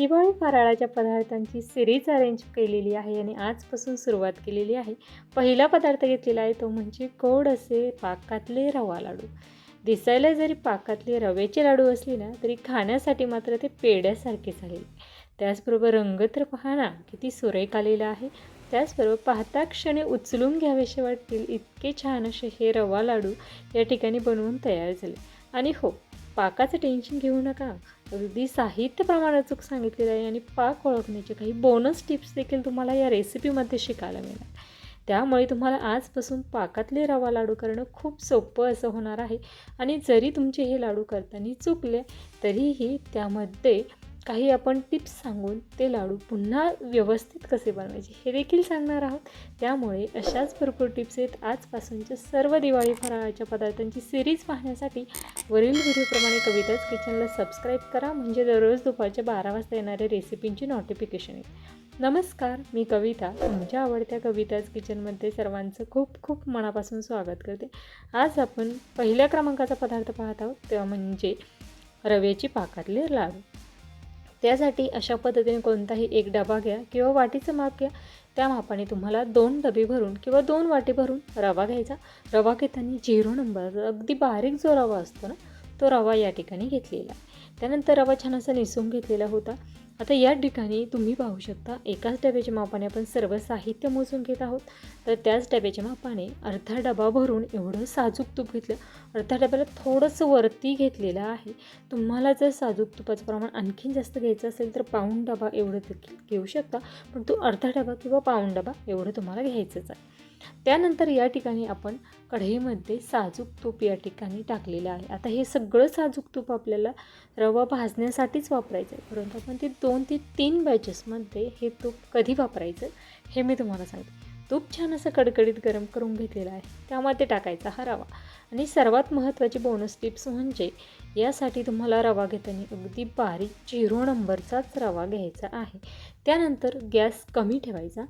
दिवाळी फराळाच्या पदार्थांची series arrange केलेली आहे आणि आजपासून सुरुवात केलेली आहे. पहिला पदार्थ घेतलेला आहे तो म्हणजे गोड असे पाकातले रवा लाडू. दिसायला जरी पाकातले रव्याचे लाडू असले ना तरी खाण्यासाठी मात्र ते पेड्यासारखे झाले त्याचबरोबर रंग तर पहा ना किती सुरेख आलेला आहे. त्याचबरोबर पाहता क्षणी उचलून घ्यावेसे वाटतील इतके छान असे हे रवा लाडू या ठिकाणी बनवून तयार झाले. आणि हो पाकाचं टेन्शन घेऊ नका. अगदी साहित्य चूक अचूक सांगितलेलं आहे आणि पाक ओळखण्याचे काही बोनस टिप्स देखील तुम्हाला या रेसिपीमध्ये शिकायला मिळणार. त्यामुळे तुम्हाला आजपासून पाकातले रवा लाडू करणं खूप सोपं असं होणार आहे. आणि जरी तुमचे हे लाडू करताना चुकले तरीही त्यामध्ये काही आपण टिप्स सांगून ते लाडू पुन्हा व्यवस्थित कसे बनवायचे हे देखील सांगणार आहोत. त्यामुळे अशाच भरपूर टिप्स आहेत. आजपासूनच्या सर्व दिवाळी फराळाच्या पदार्थांची सिरीज पाहण्यासाठी वरील व्हिडिओप्रमाणे कविताच किचनला सबस्क्राईब करा. म्हणजे दररोज दुपारच्या बारा वाजता येणाऱ्या रेसिपींची नोटिफिकेशन येईल. नमस्कार मी कविता. तुमच्या आवडत्या कविताच किचनमध्ये सर्वांचं खूप खूप मनापासून स्वागत करते. आज आपण पहिल्या क्रमांकाचा पदार्थ पाहत आहोत. ते म्हणजे रव्याची पाकातले लाडू. त्यासाठी अशा पद्धतीने कोणताही एक डबा घ्या किंवा वाटीचं माप घ्या. त्या मापाने तुम्हाला दोन डबे भरून किंवा दोन वाटी भरून रवा घ्यायचा. रवा घेताना झिरो नंबर अगदी बारीक जो रवा असतो ना तो रवा या ठिकाणी घेतलेला त्यानंतर रवा छान असा निसून घेतलेला होता. आता या ठिकाणी तुम्ही पाहू शकता एकाच डब्याच्या मापाने आपण सर्व साहित्य मोजून घेत आहोत. तर त्याच डब्याच्या मापाने अर्धा डबा भरून एवढं साजूक तूप घेतलं. अर्धा डब्याला थोडंसं वरती घेतलेलं आहे. तुम्हाला जर साजूक तुपाचं प्रमाण आणखीन जास्त घ्यायचं असेल तर पाऊण डबा एवढं देखील घेऊ शकता. पण तो अर्धा डबा किंवा पाऊण डबा एवढं तुम्हाला घ्यायचंच आहे. त्यानंतर या ठिकाणी आपण कढईमध्ये साजूक तूप या ठिकाणी टाकलेलं आहे. आता हे सगळं साजूक तूप आपल्याला रवा भाजण्यासाठीच वापरायचं आहे. परंतु आपण ते दोन ते तीन बॅचेसमध्ये हे तूप कधी वापरायचं हे मी तुम्हाला सांगते. तूप छान असं कडकडीत गरम करून घेतलेलं आहे. त्यामध्ये टाकायचा हा रवा. आणि सर्वात महत्त्वाची बोनस टिप्स म्हणजे यासाठी तुम्हाला रवा घेताना अगदी बारीक झिरो नंबरचाच रवा घ्यायचा आहे. त्यानंतर गॅस कमी ठेवायचा.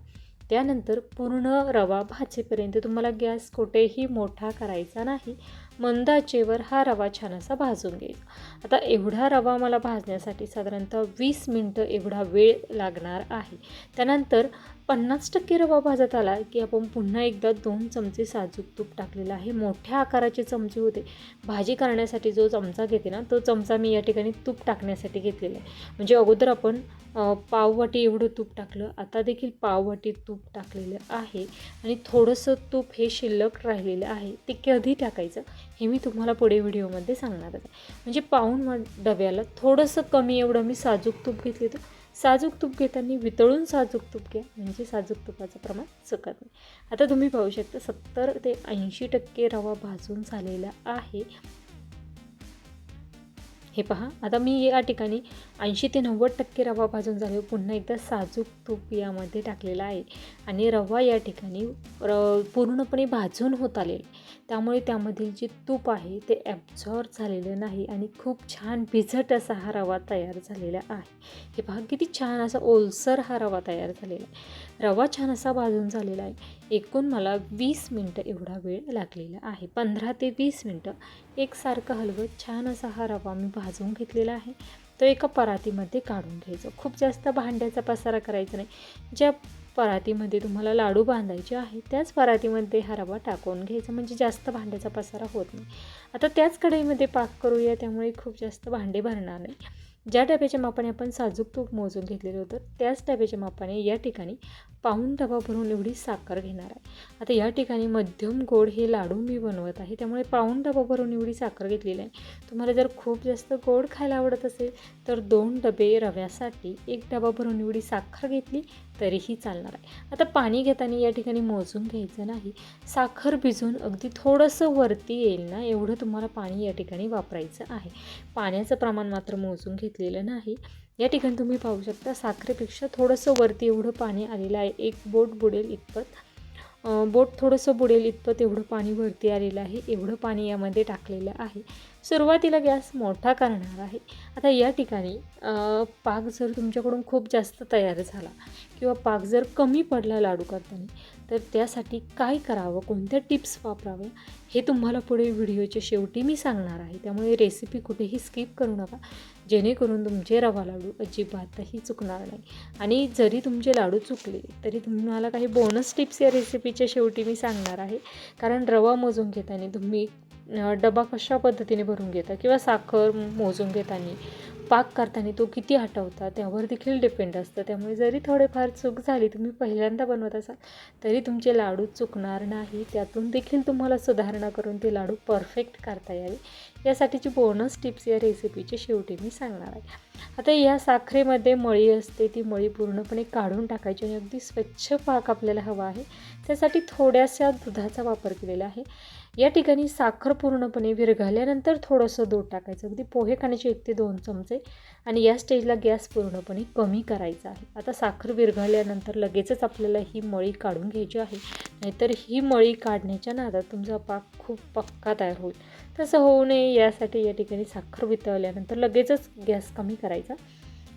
त्यानंतर पूर्ण रवा भाजेपर्यंत तुम्हाला गॅस कुठेही मोठा करायचा नाही. मंद आचेवर हा रवा छान असा भाजून घेईल आता एवढा रवा मला भाजण्यासाठी साधारणतः वीस मिनटं एवढा वेळ लागणार आहे. त्यानंतर पन्नास टक्के रवा भाजत आला की आपण पुन्हा एकदा दोन चमचे साजूक तूप टाकलेलं आहे. मोठ्या आकाराचे चमचे होते. भाजी करण्यासाठी जो चमचा घेते ना तो चमचा मी या ठिकाणी तूप टाकण्यासाठी घेतलेला आहे. म्हणजे अगोदर आपण पाववाटी एवढं तूप टाकलं. आता देखील पाववाटी तूप टाकलेलं आहे. आणि थोडंसं तूप हे शिल्लक राहिलेलं आहे. ते कधी टाकायचं हे मी तुम्हाला पुढे व्हिडिओमध्ये सांगणारच आहे. म्हणजे पाऊन डब्याला थोडंसं कमी एवढं मी साजूक तूप घेतले तर साजूक तूप घेताना वितळून साजूक तूप घ्या. म्हणजे साजूक तुपाचं प्रमाण चुकत नाही. आता तुम्ही पाहू शकता सत्तर ते ऐंशी टक्के रवा भाजून झालेला आहे. हे पहा आता मी या ठिकाणी ऐंशी ते नव्वद टक्के रवा भाजून झाले. पुन्हा एकदा साजूक तूप यामध्ये टाकलेला आहे. आणि रवा या ठिकाणी र पूर्णपणे भाजून होत आलेले त्यामुळे त्यामधील जे तूप आहे ते ॲब्झॉर्ब झालेलं नाही आणि खूप छान भिजट असा हा रवा तयार झालेला आहे. हे पहा किती छान असा ओलसर हा रवा तयार झालेला आहे. रवा छान असा भाजून झालेला आहे. एकूण मला वीस मिनटं एवढा वेळ लागलेला आहे. पंधरा ते वीस मिनटं एकसारखं हलवत छान असा हा रवा मी भाजून घेतलेला आहे. तो एका परातीमध्ये काढून घ्यायचं. खूप जास्त भांड्याचा पसारा करायचा नाही. ज्या परातीमध्ये तुम्हाला लाडू बांधायचे आहे त्याच परातीमध्ये हा रवा टाकून घ्यायचा. म्हणजे जास्त भांड्याचा पसारा होत नाही. आता त्याच कढईमध्ये पाक करूया त्यामुळे खूप जास्त भांडे भरणार नाही. ज्या डब्याच्या मापाने आपण साजूक तूप मोजून घेतलेलं होतं त्याच डब्याच्या मापाने या ठिकाणी पाऊण डबा भरून एवढी साखर घेणार आहे. आता या ठिकाणी मध्यम गोड हे लाडू मी बनवत आहे. त्यामुळे पाऊण डबा भरून एवढी साखर घेतलेली आहे. तुम्हाला जर खूप जास्त गोड खायला आवडत असेल तर दोन डबे रव्यासाठी एक डबा भरून एवढी साखर घेतली तरीही चालणार आहे. आता पाणी घेताना या ठिकाणी मोजून घ्यायचं नाही. साखर भिजून अगदी थोडंसं वरती येईल ना एवढं तुम्हाला पाणी या ठिकाणी वापरायचं आहे. पाण्याचं प्रमाण मात्र मोजून घेतलेलं नाही. या ठिकाणी तुम्ही पाहू शकता साखरेपेक्षा थोडंसं वरती एवढं पाणी आलेलं आहे. एक बोट बुडेल इतपत. बोट थोडंसं बुडेल इतपत एवढं पाणी वरती आलेलं आहे. एवढं पाणी यामध्ये टाकलेलं आहे. सुरुवातीला गॅस मोठा करणार आहे. आता या ठिकाणी पाक जर तुमच्याकडून खूप जास्त तयार झाला किंवा पाक जर कमी पडला लाडू करताना तर त्यासाठी काय करावं? कोणत्या टिप्स वापराव्या? हे तुम्हाला पुढे व्हिडिओच्या शेवटी मी सांगणार आहे. त्यामुळे रेसिपी कुठेही स्किप करू नका. जेणेकरून तुमचे रवा लाडू अजिबातही चुकणार नाही. आणि जरी तुमचे लाडू चुकले तरी तुम्हाला काही बोनस टिप्स या रेसिपीच्या शेवटी मी सांगणार आहे. कारण रवा मोजून घेताना तुम्ही डबा कशा पद्धतीने भरून घेता किंवा साखर मोजून घेताना पाक करताना तो किती हटवता त्यावर देखील डिपेंड असतं. त्यामुळे जरी थोडेफार चूक झाली तुम्ही पहिल्यांदा बनवत असाल तरी तुमचे लाडू चुकणार नाही. त्यातून देखील तुम्हाला सुधारणा करून ते लाडू परफेक्ट करता यावे. यासाठीची बोनस टिप्स या रेसिपीची शेवटी मी सांगणार आहे. आता या साखरेमध्ये मळी असते ती मळी पूर्णपणे काढून टाकायची आणि अगदी स्वच्छ पाक आपल्याला हवा आहे. त्यासाठी थोड्याशा दुधाचा वापर केलेला आहे. या ठिकाणी साखर पूर्णपणे विरघळल्यानंतर थोडंसं दूध टाकायचं. अगदी पोहे खाण्याचे एक ते दोन चमचे आणि या स्टेजला गॅस पूर्णपणे कमी करायचा आहे. आता साखर विरघळल्यानंतर लगेचच आपल्याला ही मळी काढून घ्यायची आहे. नाहीतर ही मळी काढण्याच्या नादात तुमचा पाक खूप पक्का तयार होईल. तसं होऊ नये यासाठी या ठिकाणी साखर वितळल्यानंतर लगेचच गॅस कमी करायचा.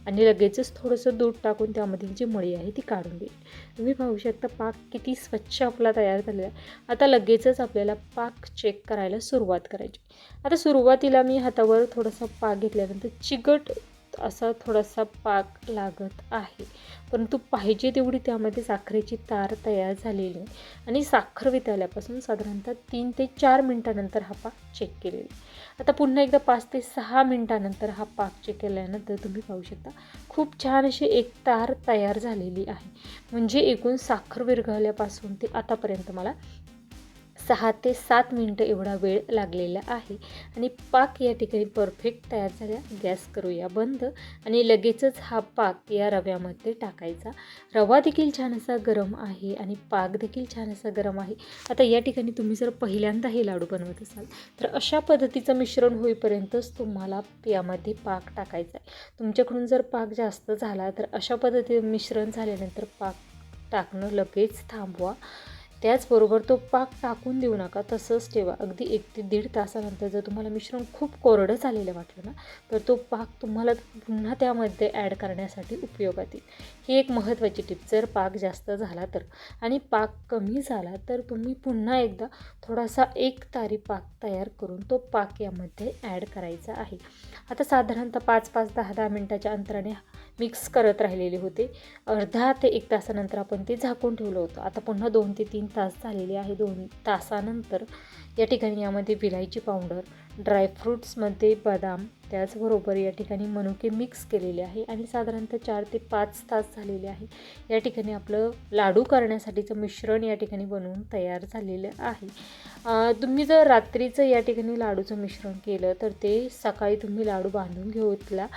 आणि लगेचच थोडंसं दूध टाकून त्यामधील जी मळी आहे ती काढून देईल. तुम्ही पाहू शकता पाक किती स्वच्छ आपला तयार झालेला आहे. आता लगेचच आपल्याला पाक चेक करायला सुरुवात करायची. आता सुरुवातीला मी हातावर थोडासा पाक घेतल्यानंतर चिकट असा थोडासा पाक लागत आहे. परंतु पाहिजे तेवढी त्यामध्ये साखरेची तार तयार झालेली आहे आणि साखर वितळल्यापासून साधारणतः तीन ते चार मिनटानंतर हा पाक चेक केलेला आता पुन्हा एकदा पाच ते सहा मिनटानंतर हा पाक चेक केल्यानंतर तुम्ही पाहू शकता खूप छान अशी एक तार तयार झालेली आहे. म्हणजे एकूण साखर विरघळल्यापासून ते आतापर्यंत मला सहा ते सात मिनटं एवढा वेळ लागलेला आहे. आणि पाक या ठिकाणी परफेक्ट तयार झाल्या. गॅस करूया बंद. आणि लगेचच हा पाक या रव्यामध्ये टाकायचा. रवा देखील छान असा गरम आहे आणि पाक देखील छान असा गरम आहे. आता या ठिकाणी तुम्ही जर पहिल्यांदा हे लाडू बनवत असाल तर अशा पद्धतीचं मिश्रण होईपर्यंतच तुम्हाला यामध्ये पाक टाकायचा आहे. तुमच्याकडून जर पाक जास्त झाला तर अशा पद्धतीने मिश्रण झाल्यानंतर पाक टाकणं लगेच थांबवा. त्याचबरोबर तो पाक टाकून देऊ नका तसंच ठेवा. अगदी एक ते दीड तासानंतर जर तुम्हाला मिश्रण खूप कोरडं झालेलं वाटलं ना तर तो पाक तुम्हाला पुन्हा त्यामध्ये ॲड करण्यासाठी उपयोगात येईल. ही एक महत्त्वाची टिप जर पाक जास्त झाला तर. आणि पाक कमी झाला तर तुम्ही पुन्हा एकदा थोडासा एक तारी पाक तयार करून तो पाक यामध्ये ॲड करायचा आहे. आता साधारणतः पाच पाच दहा दहा मिनटाच्या अंतराने मिक्स करत राहिलेले होते. अर्धा ते एक तासानंतर आपण ते झाकून ठेवलं होतं. आता पुन्हा दोन ते तीन तास झालेले आहे. दोन तासानंतर या ठिकाणी यामध्ये विलायची पावडर ड्रायफ्रूट्समध्ये बदाम त्याचबरोबर या ठिकाणी मनुके मिक्स केलेले आहे. आणि साधारणतः चार ते पाच तास झालेले आहे. या ठिकाणी आपलं लाडू करण्यासाठीचं मिश्रण या ठिकाणी बनवून तयार झालेलं आहे. तुम्ही जर रात्रीचं या ठिकाणी लाडूचं मिश्रण केलं तर ते सकाळी तुम्ही लाडू बांधून घेतला.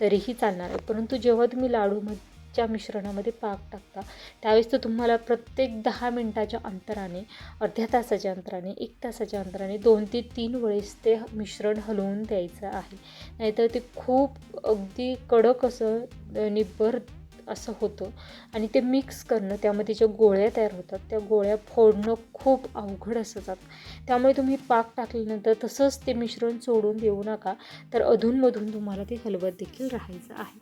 तरीही चालणार आहे. परंतु जेव्हा तुम्ही लाडूच्या मिश्रणामध्ये पाक टाकता त्यावेळेस तर तुम्हाला प्रत्येक दहा मिनटाच्या अंतराने अर्ध्या तासाच्या अंतराने एक तासाच्या अंतराने दोन ते तीन वेळेस ते मिश्रण हलवून द्यायचं आहे. नाहीतर ते खूप अगदी कडक असं निब्बर असं होतं. आणि ते मिक्स करणं त्यामध्ये ज्या गोळ्या तयार होतात त्या गोळ्या फोडणं खूप अवघड असं जातं त्यामुळे तुम्ही पाक टाकल्यानंतर तसंच ते मिश्रण सोडून देऊ नका. तर अधूनमधून तुम्हाला ते हलवत देखील राहायचं आहे.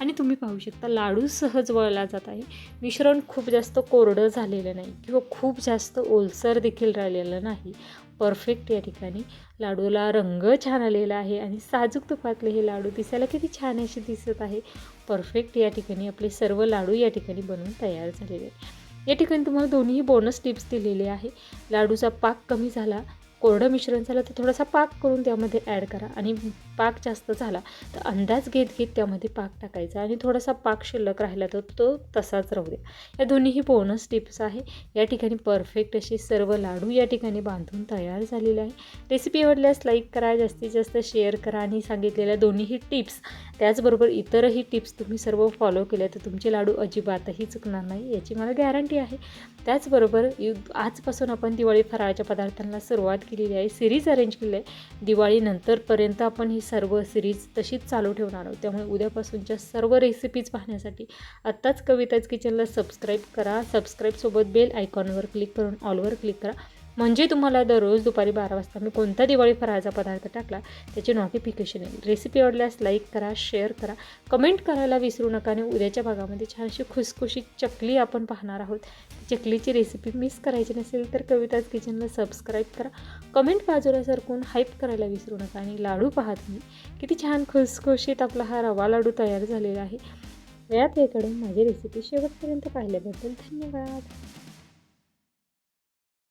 आणि तुम्ही पाहू शकता लाडू सहज वळला जात आहे. मिश्रण खूप जास्त कोरडं झालेलं नाही किंवा खूप जास्त ओलसर देखील राहिलेलं नाही. परफेक्ट या ठिकाणी. लाडूला रंग छान आलेला आहे आणि साजूक तुपातले हे लाडू दिसायला किती छान असे दिसत आहे. परफेक्ट या ठिकाणी आपले सर्व लाडू या ठिकाणी बनवून तयार झालेले आहे या ठिकाणी तुम्हाला दोन्ही बोनस टिप्स दिलेले आहे. लाडूचा पाक कमी झाला कोरडं मिश्रण झालं तर थोडासा पाक करून त्यामध्ये ॲड करा. आणि पाक जास्त झाला तर अंदाज घेत घेत त्यामध्ये पाक टाकायचा आणि थोडासा पाक शिल्लक राहिला तर तो तसाच राहू द्या. या दोन्हीही बोनस टिप्स आहे. या ठिकाणी परफेक्ट असे सर्व लाडू या ठिकाणी बांधून तयार झालेले आहे. रेसिपी आवडल्यास लाईक करा जास्तीत जास्त शेअर करा आणि सांगितलेल्या दोन्हीही टिप्स त्याचबरोबर इतरही टिप्स तुम्ही सर्व फॉलो केल्या तर तुमचे लाडू अजिबातही चुकणार नाही याची मला गॅरंटी आहे. त्याचबरोबर यु आजपासून आपण दिवाळी फराळाच्या पदार्थांना सुरुवात केलेली आहे सिरीज अरेंज केली आहे. दिवाळीनंतरपर्यंत आपण ही सर्व सिरीज तशीच चालू ठेवणार आहोत. त्यामुळे उद्यापासूनच्या सर्व रेसिपीज पाहण्यासाठी आत्ताच कविताज किचनला सबस्क्राईब करा. सबस्क्राईबसोबत बेल आयकॉनवर क्लिक करून ऑलवर क्लिक करा. म्हणजे तुम्हाला दररोज दुपारी बारा वाजता मी कोणता दिवाळी फराळाचा पदार्थ टाकला त्याची नोटिफिकेशन येईल रेसिपी आवडल्यास लाईक करा शेअर करा. कमेंट करायला विसरू नका आणि उद्याच्या भागामध्ये छानशी खुसखुशीत चकली आपण पाहणार आहोत. चकलीची रेसिपी मिस करायची नसेल तर कविताज किचनला सबस्क्राईब करा. कमेंट बाजूला सरकून हाईप करायला विसरू नका आणि लाडू पाहा तुम्ही. किती छान खुसखुशीत आपला हा रवा लाडू तयार झालेला आहे. वेळात हे माझी रेसिपी शेवटपर्यंत पाहिल्याबद्दल धन्यवाद.